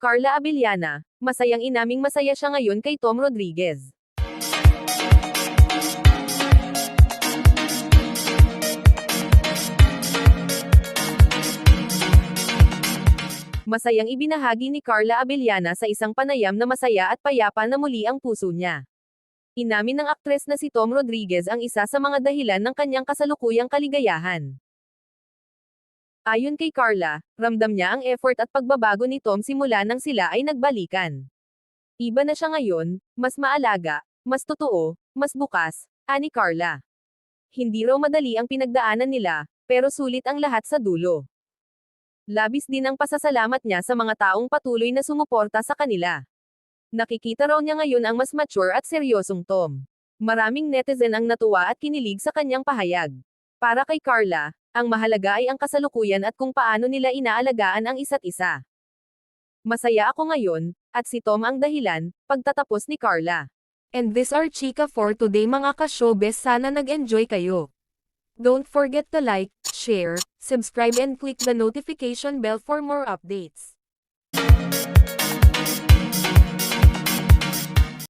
Carla Abellana, masayang inaming masaya siya ngayon kay Tom Rodriguez. Masayang ibinahagi ni Carla Abellana sa isang panayam na masaya at payapa na muli ang puso niya. Inamin ng aktres na si Tom Rodriguez ang isa sa mga dahilan ng kanyang kasalukuyang kaligayahan. Ayon kay Carla, ramdam niya ang effort at pagbabago ni Tom simula nang sila ay nagbalikan. Iba na siya ngayon, mas maalaga, mas totoo, mas bukas, ani Carla. Hindi raw madali ang pinagdaanan nila, pero sulit ang lahat sa dulo. Labis din ang pasasalamat niya sa mga taong patuloy na sumuporta sa kanila. Nakikita raw niya ngayon ang mas mature at seryosong Tom. Maraming netizen ang natuwa at kinilig sa kanyang pahayag. Para kay Carla, ang mahalaga ay ang kasalukuyan at kung paano nila inaalagaan ang isa't isa. Masaya ako ngayon, at si Tom ang dahilan, pagtatapos ni Carla. And this are Chika for today mga ka-showbiz sana nag-enjoy kayo. Don't forget to like, share, subscribe and click the notification bell for more updates.